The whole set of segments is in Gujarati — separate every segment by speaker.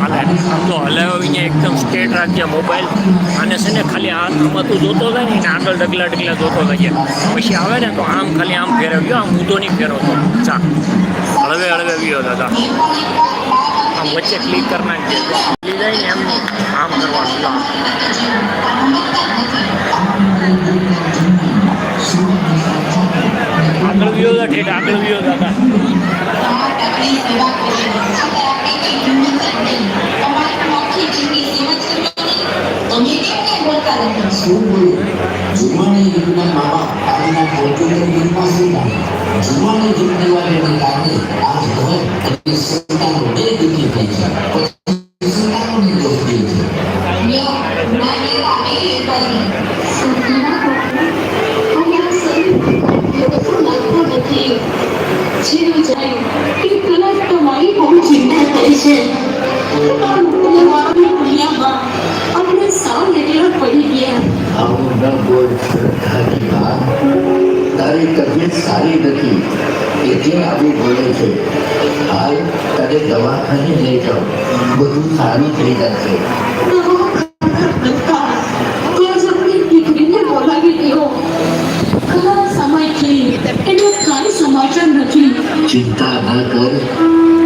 Speaker 1: હાલે તો હલાવ્યો અહીંયા એકદમ સ્ટેટ રાખ્યા મોબાઈલ અને છે ને ખાલી હાથ રમતું જોતો થાય ને આગળ ડગલા ડગલા જોતો થાય પછી આવે ને તો આમ ખાલી આમ ફેરવ્યો આમ ઊંધો નહીં ફેરવતો. ચા હળવે હળવે વ્યો દાદા. આમ વચ્ચે ક્લિક કરી નાખજે. ખુલી જાય ને એમ આમ કરવાનું આગળ વ્યો દાદા આગળ વ્યો દાદા.
Speaker 2: જુવાની યુગના મા બાપ આજના પોર્ટુગલ યુગમાં શું જુવાની યુગ દિવાળીને કારણે આજ ઘર અને સંતાનો ચિંતા ના કર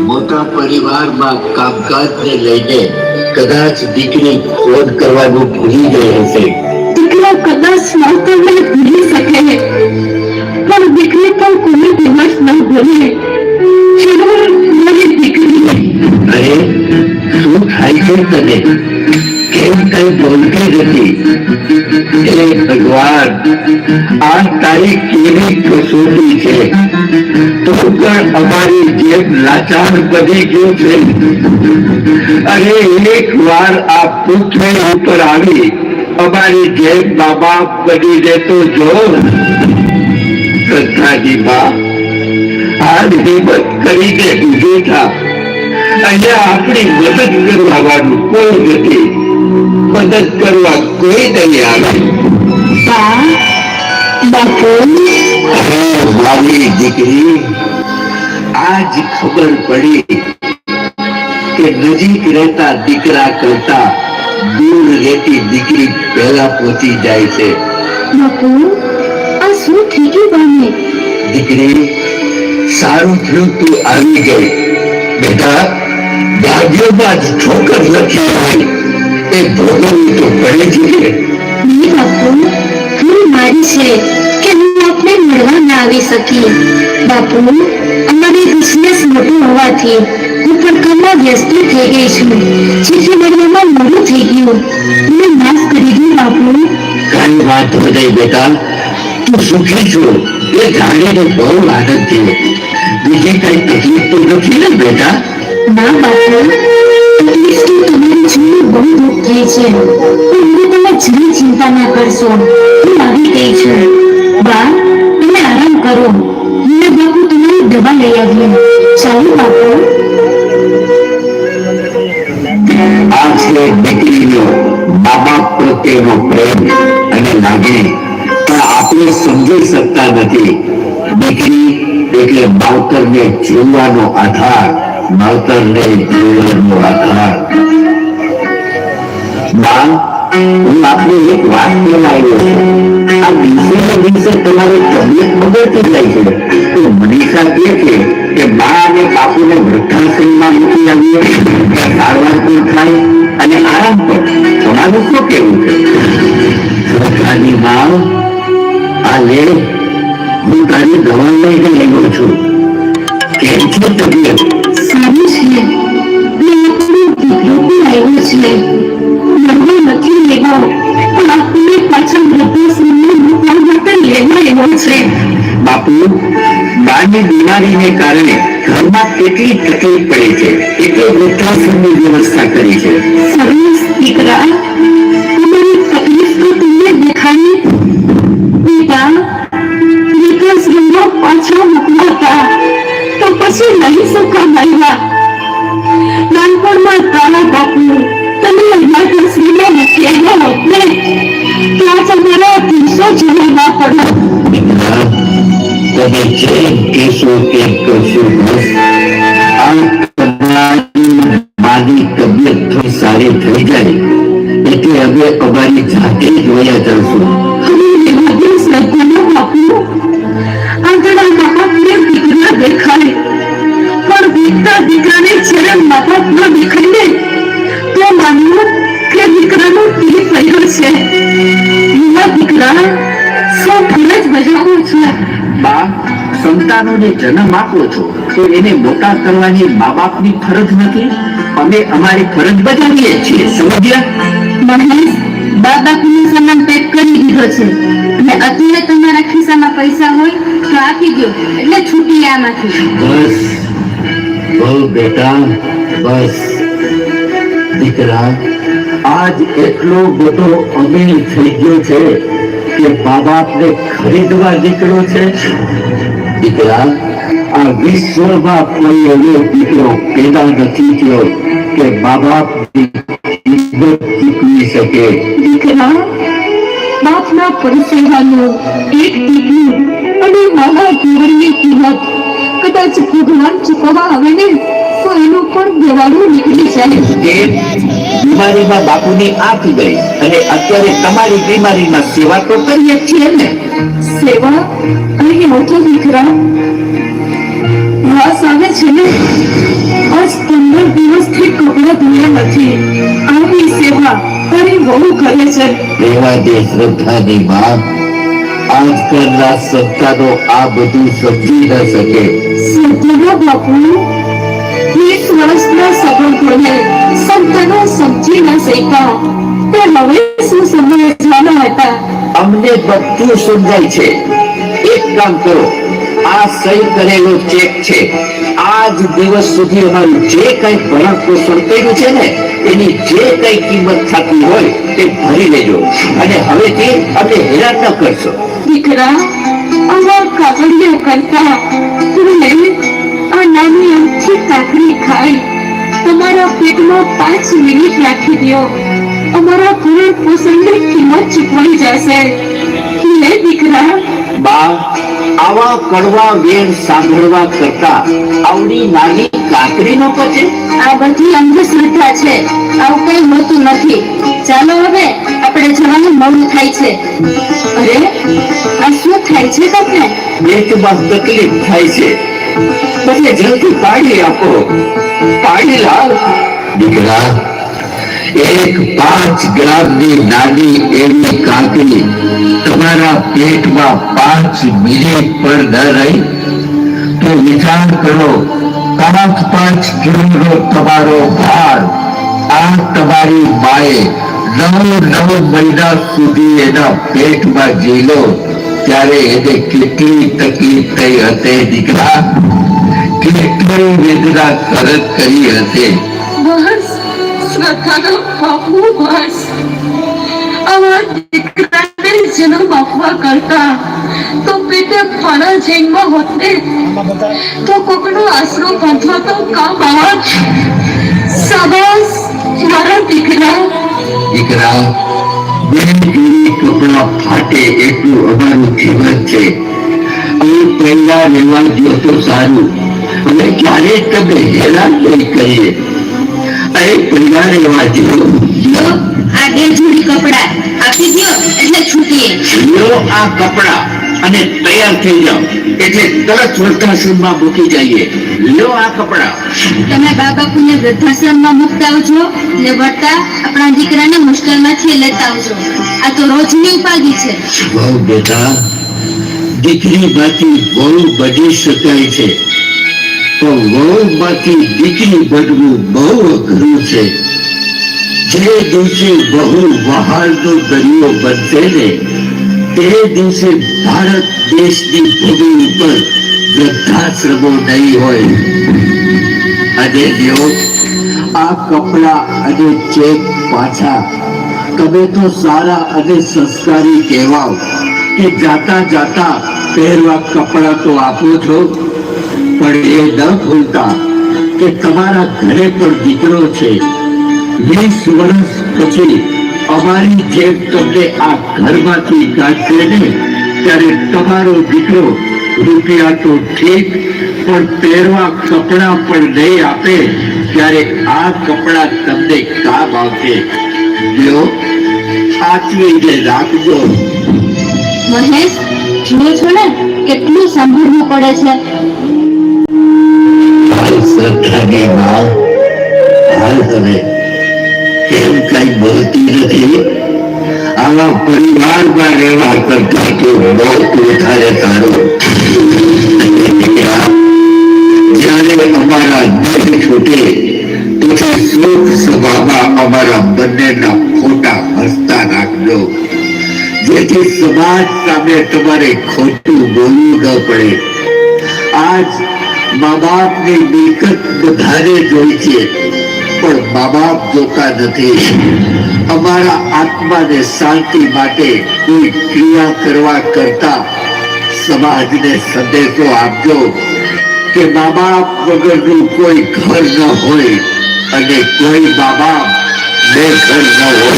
Speaker 2: મોટા પરિવારમાં કામકાજને લઈને કદાચ દીકરી ફોન કરવાનું ભૂલી ગઈ હશે.
Speaker 3: દીકરો કદાચ માવતરને ભૂલી શકે. પણ દીકરી પણ કોઈ દિવસ ન ભૂલે. જરૂર મારી દીકરી
Speaker 2: અરે શું થાય છે તને? કેમ કઈ બોલતી નથી હે ભગવાન આ તારી કેવી કસોટી છે તું પણ અમારી જેમ લાચાર બની ગયો છે અરે એક વાર આ પૃથ્વી ઉપર આવી અમારી જેમ મા બાપ બની રહેતો જો શ્રદ્ધાજી બા હાલ હિંમત કરીને ઊભી થા અહીંયા આપણી મદદ કરવા વાળું કોઈ નથી. મદદ કરવા કોઈ નહીં. આવે
Speaker 3: બાપુ.
Speaker 2: મારી દીકરી આજ ખબર પડી કે નજીક રહેતા દીકરા કરતા દૂર રહેતી દીકરી પહેલા પહોંચી જાય છે.
Speaker 3: બાપુ આ શું થઈ ગયું બાને?
Speaker 2: દીકરી સારું થયું તું આવી ગઈ. બેટા ભાગ્યો જ ઠોકર લખી હોય. એ ભોગવવી તો પડે જ ને
Speaker 3: નહીં બાપુ ભૂલ મારી છે કે હું આપને મળવા ના આવી શકી બાપુ અમારી બિઝનેસ મોટું હોવાથી હું પણ કામમાં વ્યસ્ત થઈ ગઈ છું જેથી મળવામાં મોડું થઈ ગયું મને માફ કરી દો બાપુ
Speaker 2: કાંઈ વાંધો નહીં બેટા તું સુખી છો એ જાણીને બહુ આનંદ થયો બીજી કઈ તકલીફ તો નથી ને બેટા
Speaker 3: ના બાપુ તકલીફથી તમારી જીવને બહુ દુઃખ થઈ
Speaker 2: અને લાગણી. પણ આપણે સમજી શકતા નથી. દીકરી માવતરને જીવવાનો આધાર, માવતરને જીવવાનો આધાર. બા હું આપને એક વાત કહેવાયો આ દિવસે ને દિવસે તબિયત બગડતી જાય છે તો મનીષા કહે છે કે બા અને બાપુને વૃદ્ધાશ્રમમાં મૂકી આવીએ સારવાર પણ થાય અને આરામ પણ તમારું શું કેવું છે માં આ લે હું તારી દવા લઈને આવ્યો છું કેમ છે તબિયત
Speaker 3: સારું છે મેં આપણું દીકરો પણ આવ્યો છે લડવો નથી લેવો પણ આપણને પાછળ વૃદ્ધાશ્રમમાં મૂકવા માટે લેવા આવ્યો છે
Speaker 2: બાપુ બાની બીમારીને કારણે ઘરમાં કેટલી તકલીફ પડે છે એટલે વૃદ્ધાશ્રમની વ્યવસ્થા કરી છે
Speaker 3: સરસ દીકરા તમારી તકલીફ તો તમને દેખાડી બેટા વિકાસગંગા પાછા મોકલાતા તો પછી નહીં સુખા મળ્યા તમારા દિવસો
Speaker 2: સંતાનોને જન્મ આપો છો તો એને મોટા કરવાની મા બાપની ફરજ નથી? અમે અમારી ફરજ બજાવીએ છીએ સમજ્યા?
Speaker 3: મહેશ બા બાપુનો સામાન પેક કરી દીધો છે. અને અત્યારે તમારા ખિસ્સામાં પૈસા હોય તો આપી દો એટલે છૂટી આમાંથી.
Speaker 2: બસ. બહુ બેટા બસ. દીકરા આજ એટલો બધો અમીર થઈ ગયો છે કે મા બાપને ખરીદવા દીકરો છે. દીકરા આ વિશ્વમાં કોઈ એવો દીકરો પેદા નથી થયો કે મા બાપ ચૂકવી શકે.
Speaker 3: દીકરા બાપના પરિસેવાનો એક ટીપું અને મારા જીવનની કિંમત કદાચ ભગવાન ચૂકવવા આવે ને તો એનું પણ દેવાળું નીકળી જાય.
Speaker 2: બીમારીમાં બાપુની આંખ ગઈ અને અત્યારે તમારી બીમારીમાં સેવા તો કરીએ છીએ ને.
Speaker 3: સેવા અને મોટો દીકરા. વાસ આવે છે ને? આજ પંદર દિવસથી કપડા ધોયા નથી. આવી સેવા તારી બહુ કરે છે.
Speaker 2: રહેવા દે શ્રદ્ધાની માં આજકાલના સંતાનો આ બધું સમજી ન શકે.
Speaker 3: સંતનો બાપુ એક વર્ષના સંબંધોને સંતનો સમજી ન શક્યા. તે હવે શું સમજાવવાના હતા?
Speaker 2: અમને બધું સમજાય છે. એક કામ કરો આ સહી કરેલો ચેક છે. આજ દિવસ સુધી અમારું જે કઈ ભરણ પોષણ કર્યું છે ને એની જે કઈ કિંમત થતી હોય તે ભરી લેજો. અને હવેથી અમને હેરાન ન કરશો.
Speaker 3: દીકરા અમાર કાગળિયા કરતા તમે આ નાની અમથી કાકડી ખાઈ તમારા પેટમાં પાંચ મિનિટ રાખી દો અમારા ભરણ પોષણની કિંમત ચૂકવાઈ જશે. લે દીકરા.
Speaker 2: બા આવા કડવા વેણ સાંભળવા કરતા આવડી નાની કાકડીનો પચે
Speaker 3: આ બધી અંધશ્રદ્ધા છે. આવું કઈ હોતું નથી. ચાલો હવે આપણે જવાનું મોડું થાય છે. અરે આ શું થાય છે તમને?
Speaker 2: પેટમાં તકલીફ થાય છે. પછી જલ્દી પાણી આપો. પાણી લાવ. દીકરા એક પાંચ ગ્રામની નાની એવી કાકડી તમારા પેટમાં પાંચ મિનિટ પણ ન રહી? તો વિચાર કરો, પાંચ પાંચ કિલોનો તમારો ભાર આ તમારી માએ નવ નવ મહિના સુધી એના પેટમાં જીલો, ત્યારે એને કેટલી તકલીફ થઈ હશે દીકરા? કેટલી વેદના સરસ કરી હશે?
Speaker 3: શ્રદ્ધાનો બાપુ બસ આવા દીકરાને જન્મ આપવા કરતા તો પેટે ફળા જૈનમાં હોત તો કોકનો આશરો બાંધવા તો કામ આવત સાબાસ મારા દીકરા
Speaker 2: દીકરા બે જોડી કપડા ફાટે એટલું અમારું જીવન છે અમે પહેલા રહેવા દો તો સારું અમે ક્યારે તમે હેરાન નહીં કરીએ અહીં બાબા રહેવા
Speaker 3: વૃદ્ધાશ્રમમાં આ બે જોડી કપડા આપી દો એટલે છૂટીએ.
Speaker 2: લો આ કપડા અને તૈયાર થઈ જાઓ. એટલે તરત વૃદ્ધાશ્રમમાં મૂકી જઈએ. લો આ કપડા.
Speaker 3: તમે બા બાપુને વૃદ્ધાશ્રમમાં મુકતા આવજો ને વળતા આપણા દીકરાને મુશ્કેલમાંથી લેતા આવજો. આ તો રોજની ઉપાધિ છે.
Speaker 2: બહુ બેટા દીકરીમાંથી બહુ બધી શકાય છે. પણ વહુમાંથી દીકરી બનવું બહુ અઘરું છે. જે દિવસે બહુ વહાણનો દરિયો બનશે ને, તે દિવસે ભારત દેશની ભૂમિ ઉપર વૃદ્ધાશ્રમો નહીં હોય. અને લ્યો આ કપડા અને ચેક પાછા તમે તો સારા અને સંસ્કારી કહેવાઓ કે જાતા જાતા પહેરવા કપડા તો આપો છો. પણ એ ન ભૂલતા કે તમારા ઘરે પણ દીકરો છે. વીસ વર્ષ પછી અમારી જેમ તમને આ ઘરમાંથી કાઢશે ને ત્યારે તમારો દીકરો રૂપિયા તો ઠીક, પણ પહેરવા કપડા પણ નહીં આપે ત્યારે આ કપડા તમને કામ આવશે. જો સાચવીને રાખજો.
Speaker 3: મહેશ, જુઓ છો ને, કેટલું સાંભળવું પડે છે.
Speaker 2: શ્રદ્ધાની માં હાલ હવે એમ કઈ બોલતી નથી. આવા પરિવારમાં રહેવા કરતા તો મોત વધારે શોક સભામાં અમારા બંનેના ફોટા હસતા રાખજો. જેથી સમાજ સામે તમારે ખોટું બોલવું ન પડે. આજ મા બાપની મિલકત બધાને જોઈ છે પણ મા બાપ જોતા નથી. અમારા આત્માને શાંતિ માટે કોઈ ક્રિયા કરવા કરતા સમાજને સંદેશો આપજો કે મા બાપ વગરનું કોઈ ઘર ન હોય અને કોઈ મા બાપ બે ઘર ન હોય.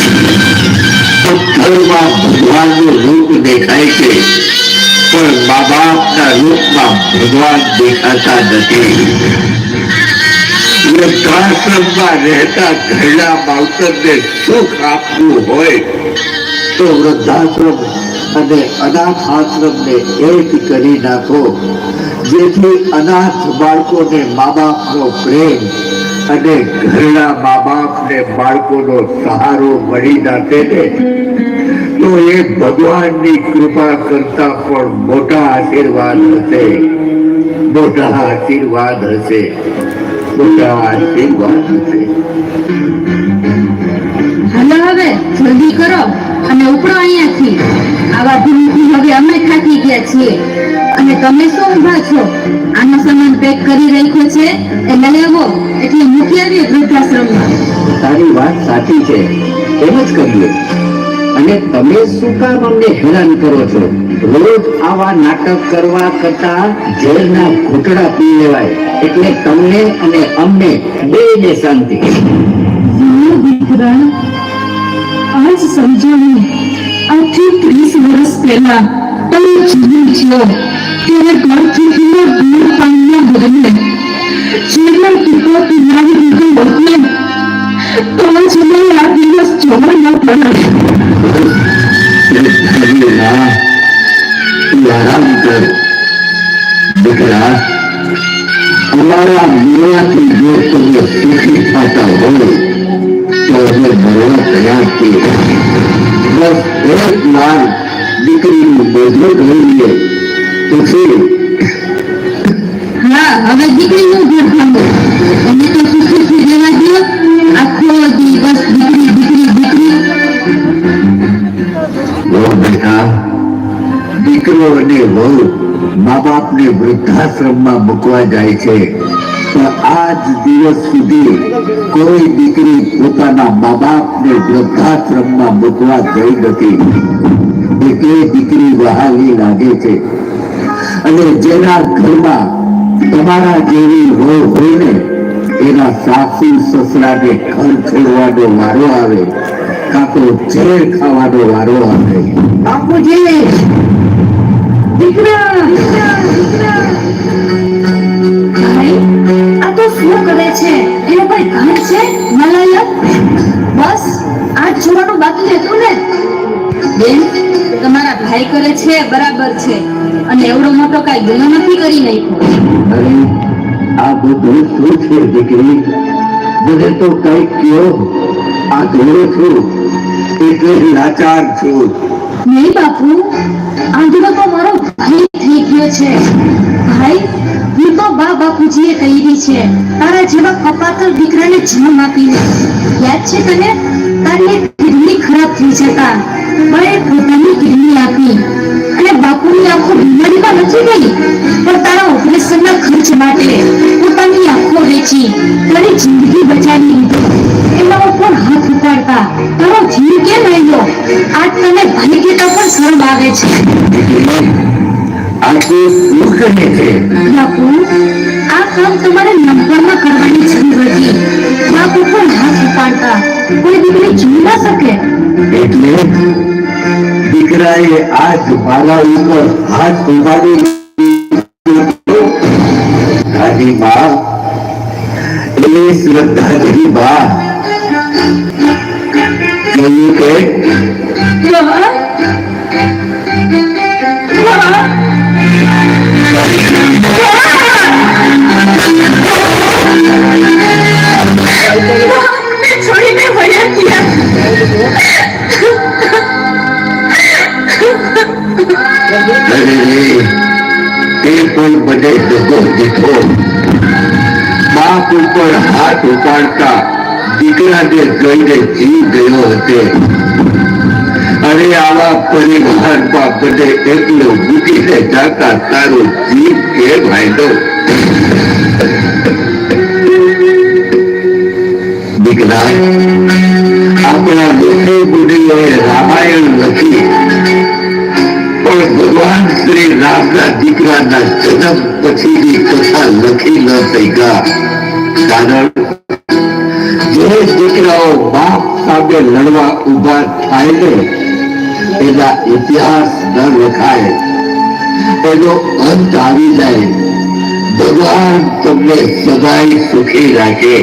Speaker 2: પથ્થરમાં ભગવાનનું રૂપ દેખાય છે. પણ મા બાપના રૂપમાં ભગવાન દેખાતા નથી. વૃદ્ધાશ્રમમાં રહેતા ઘરડા માવતરને સુખ આપવું હોય તો વૃદ્ધાશ્રમ અને અનાથ આશ્રમને એક કરી નાખો, જેથી અનાથ બાળકોને મા બાપનો પ્રેમ અને ઘરના મા બાપને બાળકોનો સહારો મળી નાખે ને તો એ ભગવાનની કૃપા કરતા પણ મોટા આશીર્વાદ હશે. મોટા આશીર્વાદ હશે. મોટા આશીર્વાદ હશે.
Speaker 3: હાલો હવે જલ્દી કરો. અને ઉપડો અહીંયાથી. આવા ભૂલથી હવે અમે થાકી ગયા છીએ. અને તમે શું ઊભા છો? આનો સામાન પેક કરી રાખ્યો છે? એ લઈ આવો એટલે મૂકી આવીએ વૃદ્ધાશ્રમમાં.
Speaker 2: તારી વાત સાચી છે. એમ જ કરીએ. અને તમે શું કામ અમને હેરાન કરો છો? રોજ આવા નાટક કરવા કરતા ઝેરના ઘૂંટડા પી લેવાય. એટલે તમને અને અમને બે શાંતિ.
Speaker 3: દીકરા આજ સમજાવ્યું આજથી ત્રીસ વર્ષ પહેલા તમે જીવી છો. ત્યારે ઘરથી દૂર પામના બદલે જેટલા ટીપો પીનારી મોકલે તો જ આ દિવસ
Speaker 2: જોવાનો તું આરામ કર દીકરા અમારા મિયાથી જો તમને સુખી થતા હોય તો અમે ભરવા તૈયાર છીએ બસ એક વાર દીકરીનું બોધો લઈએ પછી બાપને વૃદ્ધાશ્રમમાં મૂકવા જાય છે. પણ આજ દિવસ સુધી કોઈ દીકરી પોતાના મા બાપને વૃદ્ધાશ્રમમાં મૂકવા ગઈ નથી. એટલે દીકરી વહાલી લાગે છે. અને જેના ઘરમાં તમારા જેવી હોય ને, એના સાસુ સસરાને ઘર છોડવાનો વારો આવે, કાં તો ઝેર ખાવાનો વારો આવે.
Speaker 3: બાપુજી! દીકરા તો શું ગુનો નથી કરી નાખ્યો
Speaker 2: અરે આ બધું શું છે દીકરી મને તો કઈ કયો આ ધોળો છું એટલે લાચાર છું
Speaker 3: નહીં બાપુ આંધળો તો મારો થઈ છે. ભાઈ, હું તો બા બાપુજીએ કહી છે, તારા જેવા કપાતર દીકરાને જન્મ આપીને. યાદ છે તને? તારી કિડની ખરાબ થઈ જતા. મારે પોતાની કિડની આપી. અને બાપુની આંખો બીમારીમાં નથી ગઈ? પણ તારા ઓપરેશનના ખર્ચ માટે પોતાની આંખો વેચી તારી જિંદગી બચાવી લીધી. એમાં પણ હાથ ઉપાડતા. તારો જીવ કેમ રહ્યો? આજ તને ભાઈ કહેતા પણ શરમ આવે છે.
Speaker 2: દીકરી આ તો શું કરે છે
Speaker 3: બાપુ આ કામ તમારે નાનપણમાં કરવાની જરૂર હતી બાપ ઉપર હાથ ઉપાડતા કોઈ દીકરી જીવી ના શકે
Speaker 2: એટલે દીકરાએ આજ મારા ઉપર હાથ ઉપાડી દાદી માં એ એની શ્રદ્ધા જેવી બા કહ્યું કે
Speaker 3: છોડીને
Speaker 2: પણ બધે દગો દીધો બાપ ઉપર હાથ ઉપાડતા દીકરાને જોઈને જીવ ગયો હતે. અરે આવા પરિવારમાં બધે એકલો મૂકીને જાતા તારો જીવ કેમ હાયદો દીકરા આપણા લોકો મુનિઓએ રામાયણ લખી પણ ભગવાન શ્રી રામના દીકરાના જન્મ પછીની કથા લખી ન શક્યા કારણ જે દીકરાઓ બાપ સામે લડવા ઊભા થાય ને એના ઇતિહાસ ન લખાય એનો અંત આવી જાય. ભગવાન તમને સદાય સુખી રાખે.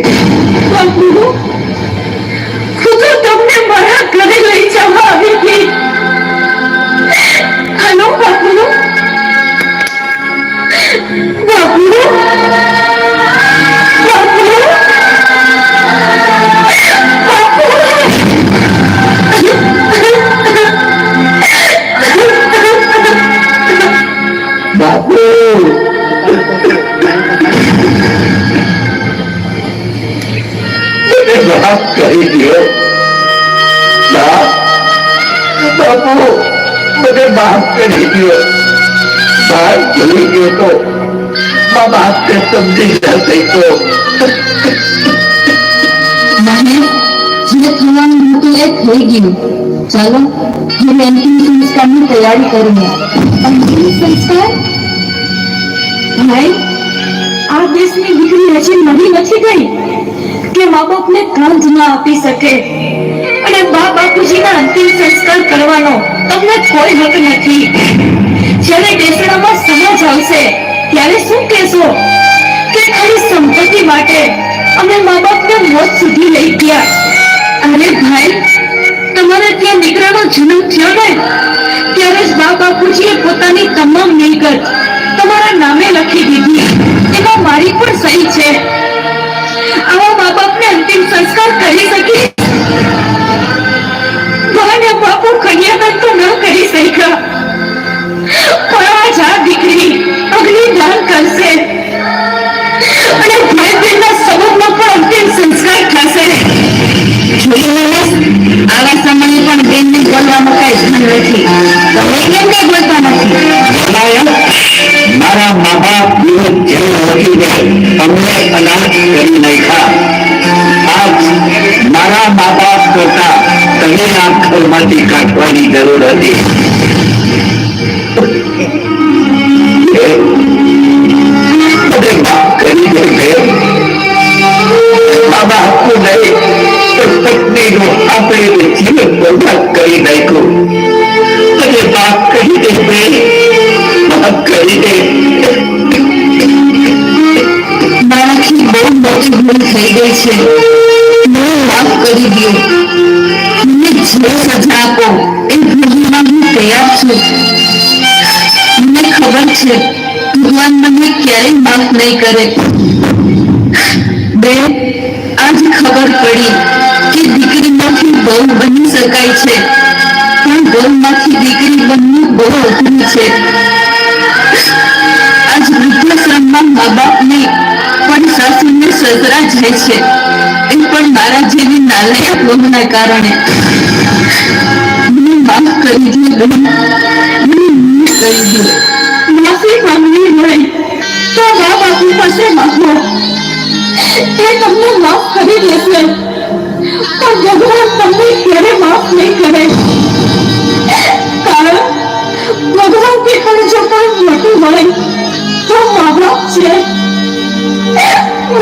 Speaker 2: સમજી તો
Speaker 3: ગયું અંતિમ સંસ્કાર કે મા બાપને કાંજ ના આપી શકે અને બા બાપુજીના કરવાનો તમને કોઈ હક નથી જ્યારે બેસણામાં સમજ આવશે ત્યારે શું કહેશો કે સંપત્તિ માટે અમે મા બાપને મોત સુધી લઈ ગયા. અરે ભાઈ, તમારે ત્યાં દીકરાનો જન્મ થયો ને, ત્યારે જ બા બાપુજીએ આ
Speaker 2: ઘરમાંથી કાઢવાની જરૂર હતી. મને કરી દે હે. મા નહીં પણ પત્નીનું આપણે જીવન બરબાદ કરી નાખ્યું. મને માફ કરી દે.
Speaker 3: મારાથી બહુ મોટી ભૂલ થઈ ગઈ છે. મને માફ કરી દો. જે સજા આપો એ ભૂલમાં હું તૈયાર છું મને ખબર છે ભગવાન મને ક્યારેય માફ નહીં કરે બે આજ ખબર પડી કે દીકરીમાંથી બહુ બની શકાય છે પણ બહુમાંથી દીકરી બનવું બહુ અઘરું છે આજ વૃદ્ધાશ્રમમાં મા બાપની સાસુને સસરા જાય છે. એ પણ મારા જેવી નાલાયક વહુના કારણે. મને માફ કરી દે બહેન મને કરી દે. માફી માંગવી હોય તો મા બાપુ પાસે માંગો. એ તમને માફ કરી દેશે. પણ ભગવાન તમને ક્યારે માફ નહીં કરે? કારણ ભગવાનથી પણ જો કોઈ મોટું હોય તો મા બાપ છે.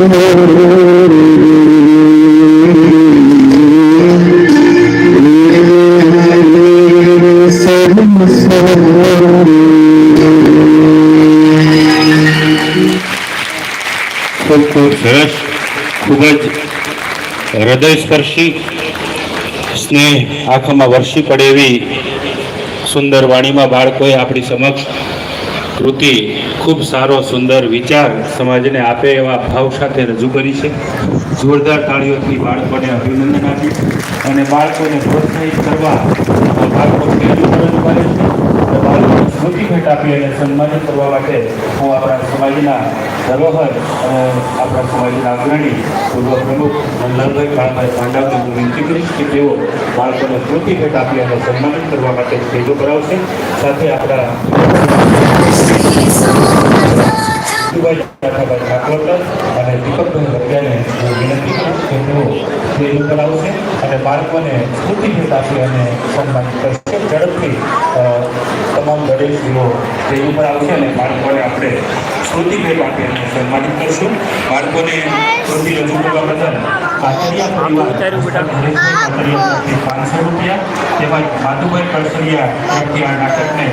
Speaker 4: ખૂબ ખૂબ સરસ, ખૂબ જ હૃદયસ્પર્શી સ્નેહ આંખોમાં વરસી પડે એવી સુંદર વાણીમાં બાળકોએ આપણી સમક્ષ કૃતિ ખૂબ સારો, સુંદર વિચાર સમાજને આપે એવા ભાવ સાથે રજૂ કરી છે. જોરદાર તાળીઓથી બાળકોને અભિનંદન આપ્યું અને બાળકોને પ્રોત્સાહિત કરવા બાળકો બાળકોને સ્મૃતિ ભેટ આપી અને સન્માનિત કરવા માટે હું આપણા સમાજના ધરોહર આપણા સમાજના અગ્રણી પૂર્વ પ્રમુખ મનલાલભાઈ કાળાભાઈ પાંડાવને હું વિનંતી કરીશ કે તેઓ બાળકોને સ્મૃતિ ભેટ આપી અને સન્માનિત કરવા માટે સ્ટેજો કરાવશે સાથે આપણા સન્માનિત કરશે ઝડપથી તમામ ગણેશજીઓ સ્ટેજ આવશે અને બાળકોને આપણે સ્મૃતિ ભેટ સન્માનિત કરશું બાળકોને સ્મૃતિ રજૂ પાંચસો રૂપિયા તેમજ માધુભાઈ કળસરિયા નાટકને